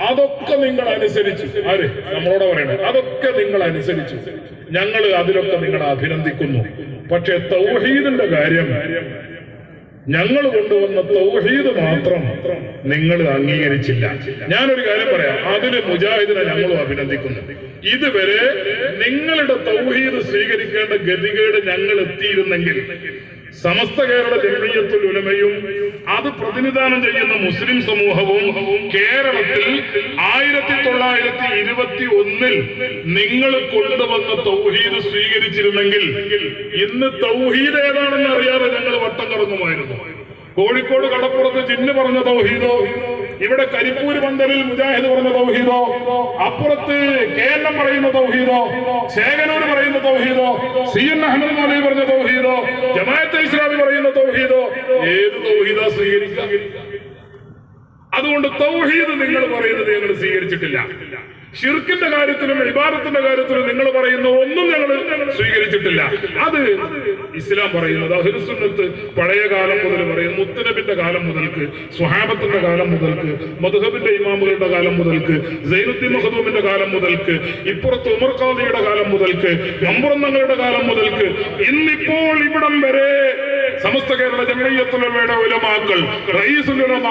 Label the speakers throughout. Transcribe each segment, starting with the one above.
Speaker 1: അതൊക്കെ നിങ്ങൾ അനുസരിച്ചു. ആര്? നമ്മളോട് പറയണേ. അതൊക്കെ നിങ്ങൾ അനുസരിച്ചു. ഞങ്ങൾ അതിലൊക്കെ നിങ്ങളെ അഭിനന്ദിക്കുന്നു. പക്ഷെ തൗഹീദിന്റെ കാര്യം ഞങ്ങൾ കൊണ്ടുവന്ന തൗഹീദ് മാത്രം നിങ്ങൾ അംഗീകരിച്ചില്ല. ഞാനൊരു കാര്യം പറയാം. അതിന് മുജാഹിദിനെ ഞങ്ങളും അഭിനന്ദിക്കുന്നു. ഇതുവരെ നിങ്ങളുടെ തൗഹീദ് സ്വീകരിക്കേണ്ട ഗതികേട് ഞങ്ങൾ എത്തിയിരുന്നെങ്കിൽ സമസ്ത കേരള ജനീയത്തുൽ ഉലമയും അത് പ്രതിനിധാനം ചെയ്യുന്ന മുസ്ലിം സമൂഹവും കേരളത്തിൽ ആയിരത്തി തൊള്ളായിരത്തി ഇരുപത്തി ഒന്നിൽ നിങ്ങൾ കൊണ്ടുവന്ന തൗഹീദ് സ്വീകരിച്ചിരുന്നെങ്കിൽ ഇന്ന് തൗഹീദ് ഏതാണെന്ന് അറിയാതെ ഞങ്ങൾ വട്ടം കറങ്ങുമായിരുന്നു. കോഴിക്കോട് കടപ്പുറത്ത് ജിന്ന് പറഞ്ഞ തൗഹീദോ? ഇവിടെ കരിപ്പൂര് മന്ദറിൽ മുജാഹിദ് പറഞ്ഞ തൗഹീദോ അപ്പുറത്ത് കേരളം പറയുന്ന തൗഹീദോ ശേഖനൂർ പറയുന്ന തൗഹീദോ സി എൻ അഹമ്മദ് മൗലവി പറഞ്ഞ തൗഹീദോ ജമാഅത്തെ ഇസ്ലാമി പറയുന്ന തൗഹീദോ ഏത് തൗഹീദോ സ്വീകരിക്കാം അതുകൊണ്ട് തൗഹീദ് നിങ്ങൾ പറയുന്നത് ഞങ്ങൾ സ്വീകരിച്ചിട്ടില്ല. ഷിർക്കിന്റെ കാര്യത്തിലും ഇബാദത്തിന്റെ കാര്യത്തിലും നിങ്ങൾ പറയുന്ന ഒന്നും ഞങ്ങൾ സ്വീകരിച്ചിട്ടില്ല. അത് ഇസ്ലാം പറയുന്നത് അഹിർസുന്നത്ത് പഴയ കാലം മുതൽ പറയുന്നു മുത്തനബിന്റെ കാലം മുതൽക്ക് സുഹാബത്തിന്റെ കാലം മുതൽക്ക് മധുഹബിന്റെ ഇമാമുകളുടെ കാലം മുതൽക്ക് സൈനുദ്ദീൻ മഹദൂമിന്റെ കാലം മുതൽക്ക് ഇപ്പുറത്ത് ഉമർ ഖാദിയുടെ കാലം മുതൽക്ക് നമ്പുറന്നങ്ങളുടെ കാലം മുതൽക്ക് ഇന്നിപ്പോൾ ഇവിടം വരെ സമസ്ത കേരള ജമീയത്തുലമയുടെ ഉലമാക്കൾ റയീസുൽ ഉലമ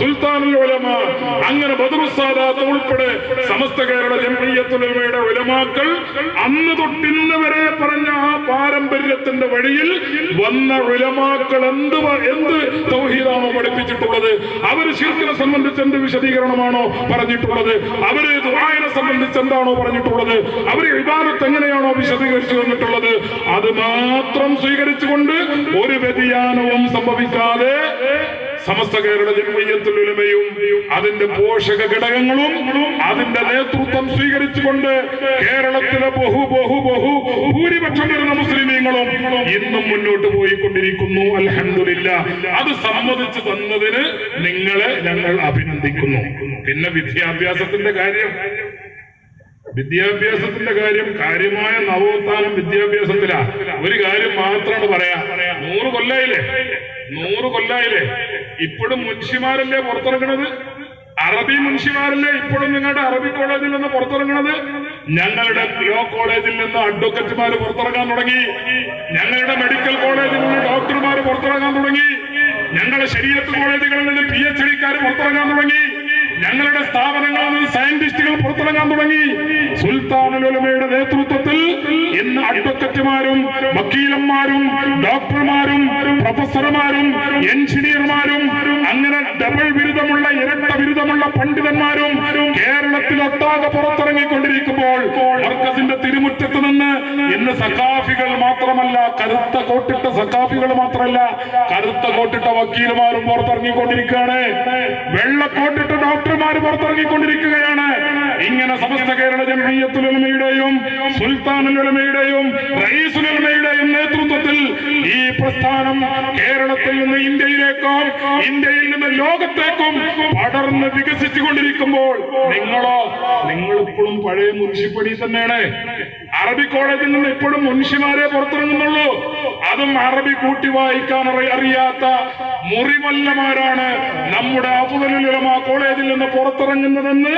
Speaker 1: സുൽത്താനുൽ ഉലമ അങ്ങനെ ബദറുസാദാത്ത് ഉൾപ്പെടെ സമസ്ത കേരള ജമീയത്തുലമയുടെ ഉലമാക്കൾ അന്ന് തൊട്ടിന്ന് വരെ പറഞ്ഞ ആ പാരമ്പര്യത്തിന്റെ വഴിയിൽ വന്ന ഉലമാക്കൾ എന്ത് എന്ത് തൗഹീദാണോ പഠിപ്പിച്ചിട്ടുള്ളത്? അവർ ശിർക്കിനെ സംബന്ധിച്ച് എന്ത് വിശദീകരണമാണോ പറഞ്ഞിട്ടുള്ളത്? അവർ ദുബായിനെ സംബന്ധിച്ച് എന്താണോ പറഞ്ഞിട്ടുള്ളത്? അവർ ഇബാദത്ത് എങ്ങനെയാണോ വിശദീകരിച്ചു തന്നിട്ടുള്ളത്? അത് മാത്രം സ്വീകരിച്ചുകൊണ്ട് ഒരു വ്യതിയാനവും സംഭവിക്കാതെ സമസ്ത കേരള ജനമയ്യത്തിൽ ഉലമയും അതിന്റെ പോഷക ഘടകങ്ങളും അതിന്റെ നേതൃത്വം സ്വീകരിച്ചുകൊണ്ട് കേരളത്തിലെ ബഹു ബഹു ബഹു ഭൂരിപക്ഷം വരുന്ന മുസ്ലിമീങ്ങളും ഇന്നും മുന്നോട്ട് പോയിക്കൊണ്ടിരിക്കുന്നു. അലഹമില്ല അത് സമ്മതിച്ചു തന്നതിന് നിങ്ങളെ ഞങ്ങൾ അഭിനന്ദിക്കുന്നു. പിന്നെ വിദ്യാഭ്യാസത്തിന്റെ കാര്യം. വിദ്യാഭ്യാസത്തിന്റെ കാര്യം കാര്യമായ നവോത്ഥാനം വിദ്യാഭ്യാസത്തിലാണ് ഒരു കാര്യം മാത്രമാണ് പറയാ. നൂറ് കൊല്ലായില്ലേ? നൂറ് കൊല്ലായില്ലേ? ഇപ്പോഴും മുൻഷിമാരല്ലേ പുറത്തിറങ്ങണത്? അറബി മുൻഷിമാരല്ലേ ഇപ്പോഴും നിങ്ങളുടെ അറബി കോളേജിൽ നിന്ന് പുറത്തിറങ്ങണത്? ഞങ്ങളുടെ ലോ കോളേജിൽ നിന്ന് അഡ്വക്കറ്റുമാർ പുറത്തിറങ്ങാൻ തുടങ്ങി. ഞങ്ങളുടെ മെഡിക്കൽ കോളേജിൽ നിന്ന് ഡോക്ടർമാർ പുറത്തിറങ്ങാൻ തുടങ്ങി. ഞങ്ങളുടെ ശരീരത്ത് കോളേജുകളിൽ നിന്ന് പി എച്ച് ഡിക്കാർ പുറത്തിറങ്ങാൻ തുടങ്ങി. ഞങ്ങളുടെ സ്ഥാപനങ്ങളിൽ നിന്ന് സയന്റിസ്റ്റുകൾ പുറത്തിറങ്ങാൻ തുടങ്ങി. സുൽത്താനുലമയുടെ നേതൃത്വത്തിൽ ഇന്ന് അഡ്വക്കറ്റുമാരും വക്കീലന്മാരും ഡോക്ടർമാരും പ്രൊഫസർമാരും എഞ്ചിനീയർമാരും അങ്ങനെ ഡബിൾ ബിരുദമുള്ള ഇരട്ട ബിരുദമുള്ള പണ്ഡിതന്മാരും കേരളത്തിലൊട്ടാകെ പുറത്തിറങ്ങിക്കൊണ്ടിരിക്കുമ്പോൾ വർക്കസിന്റെ തിരുമുറ്റത്ത് നിന്ന് ഇന്ന് സഖാഫികൾ മാത്രമല്ല കരുത്ത കോട്ടിട്ട സഖാഫികൾ മാത്രമല്ല കരുത്ത കോട്ടിട്ട വക്കീലുമാരും പുറത്തിറങ്ങിക്കൊണ്ടിരിക്കുകയാണ്. വെള്ളക്കോട്ടിട്ട ഡോക്ടർമാർ പുറത്തിറങ്ങിക്കൊണ്ടിരിക്കുകയാണ്. ഇങ്ങനെ സമസ്ത കേരള ജമീയത്തുലമയുടെയും സുൽത്താനുലമയുടെയും റയീസുലമയുടെയും നേതൃത്വത്തിൽ ഈ പ്രസ്ഥാനം കേരളത്തിൽ നിന്ന് ഇന്ത്യയിലേക്കും ഇന്ത്യയിൽ നിന്ന് ലോകത്തേക്കും പടർന്ന് വികസിച്ചുകൊണ്ടിരിക്കുമ്പോൾ നിങ്ങളോ നിങ്ങൾ ഇപ്പോഴും പഴയ മുൻഷിപ്പടി തന്നെയാണ്. അറബി കോളേജിൽ നിന്ന് ഇപ്പോഴും മുൻഷിമാരെ പുറത്തിറങ്ങുന്നുള്ളൂ. അതും അറബി കൂട്ടി വായിക്കാൻ അറി- അറിയാത്ത മുറിവല്ലമാരാണ് നമ്മുടെ അബുദലുലമ കോളേജിൽ നിന്ന് പുറത്തിറങ്ങുന്നതെന്ന്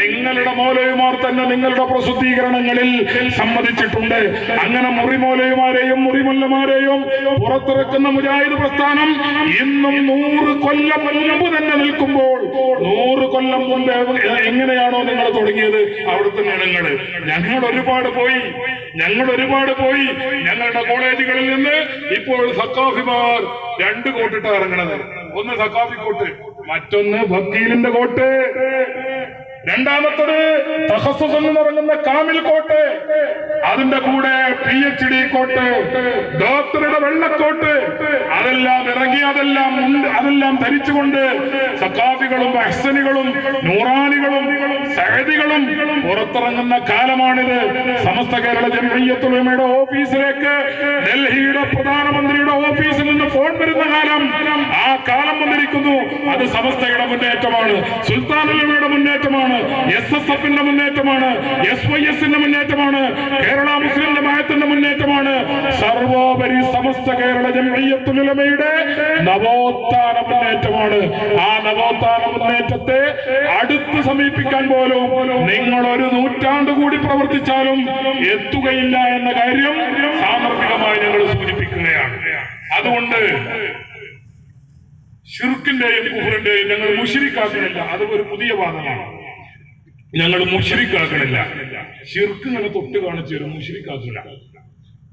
Speaker 1: നിങ്ങളുടെ മോലയുമാർ തന്നെ നിങ്ങളുടെ പ്രസിദ്ധീകരണങ്ങളിൽ സമ്മതിച്ചിട്ടുണ്ട്. അങ്ങനെ മുറിമോലയുമാരെയും മുറിമല്ലമാരെയും പുറത്തിറക്കുന്ന മുജാഹിദ് പ്രസ്ഥാനം ഇന്നും നൂറ് കൊല്ലം മുൻപ് തന്നെ നിൽക്കുമ്പോൾ കൊല്ലം മുമ്പ് എങ്ങനെയാണോ നിങ്ങൾ തുടങ്ങിയത്? അവിടെ തന്നെയാണ് നിങ്ങൾ ഞങ്ങൾ ഒരുപാട് പോയി. ഞങ്ങൾ ഒരുപാട് പോയി. ഞങ്ങളുടെ കോളേജുകളിൽ നിന്ന് ഇപ്പോൾ സക്കാഫിമാർ രണ്ട് കോട്ടിട്ട് ഇറങ്ങണത്. ഒന്ന് സക്കാഫി കോട്ട് മറ്റൊന്ന് വക്കീലിന്റെ കോട്ട്. രണ്ടാമത്തത് തഹസ്സുസ് എന്ന് പറയുന്ന കാമിൽ കോട്ട്. അതിന്റെ കൂടെ പി എച്ച് ഡി കോട്ട് ഡോക്ടറുടെ വെള്ളക്കോട്ട് അതെല്ലാം ഇറങ്ങി അതെല്ലാം അതെല്ലാം ധരിച്ചുകൊണ്ട് സക്കാഫികളും അഹ്സനികളും സഹദികളും പുറത്തിറങ്ങുന്ന കാലമാണിത്. സമസ്ത കേരള ജമയത്തുലമയുടെ ഓഫീസിലേക്ക് ഡൽഹിയുടെ പ്രധാനമന്ത്രിയുടെ ഓഫീസിൽ നിന്ന് ഫോൺ വരുന്ന കാലം. ആ കാലം വന്നിരിക്കുന്നു. അത് സമസ്തയുടെ മുന്നേറ്റമാണ്. സുൽത്താൻ ഉലമയുടെ മുന്നേറ്റമാണ്. എസ് എസ് എഫിന്റെ മുന്നേറ്റമാണ്. എസ് വൈ എസിന്റെ മുന്നേറ്റമാണ്. കേരള മുസ്ലിം ജമാഅത്തിന്റെ മുന്നേറ്റമാണ് സർവോപരി സമസ്ത കേരള ജമയത്തുലമയുടെ നവോത്ഥാന മുന്നേറ്റമാണ്. ആ നവോത്ഥാന മുന്നേറ്റത്തെ അടുത്ത് സമീപിക്കാൻ പോലും നിങ്ങൾ ഒരു നൂറ്റാണ്ട് കൂടി പ്രവർത്തിച്ചാലും എത്തുകയില്ല എന്ന കാര്യം സാമർപ്പികമായി ഞങ്ങൾ സൂചിപ്പിക്കുകയാണ്. അതുകൊണ്ട് ഷിർക്കിന്റെയും കുഹുറിന്റെയും ഞങ്ങൾ മുഷിരിക്കാക്കണില്ല അത് ഒരു പുതിയ വാദമാണ്. ഞങ്ങൾ മുഷിരിക്കാക്കണില്ല ഷിർക്ക് ഇങ്ങനെ തൊട്ട് കാണിച്ചു തരും മുഷിരിക്കാക്കില്ല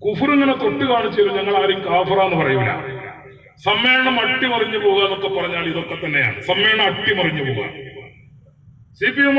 Speaker 1: കുഫർ ഇങ്ങനെ തൊട്ട് കാണിച്ചു ഞങ്ങൾ ആരും കാഫറ എന്ന് പറയൂല. സമ്മേളനം അട്ടിമറിഞ്ഞു പോകുക എന്നൊക്കെ പറഞ്ഞാൽ ഇതൊക്കെ തന്നെയാണ്. സമ്മേളനം അട്ടിമറിഞ്ഞു പോവുക. C P M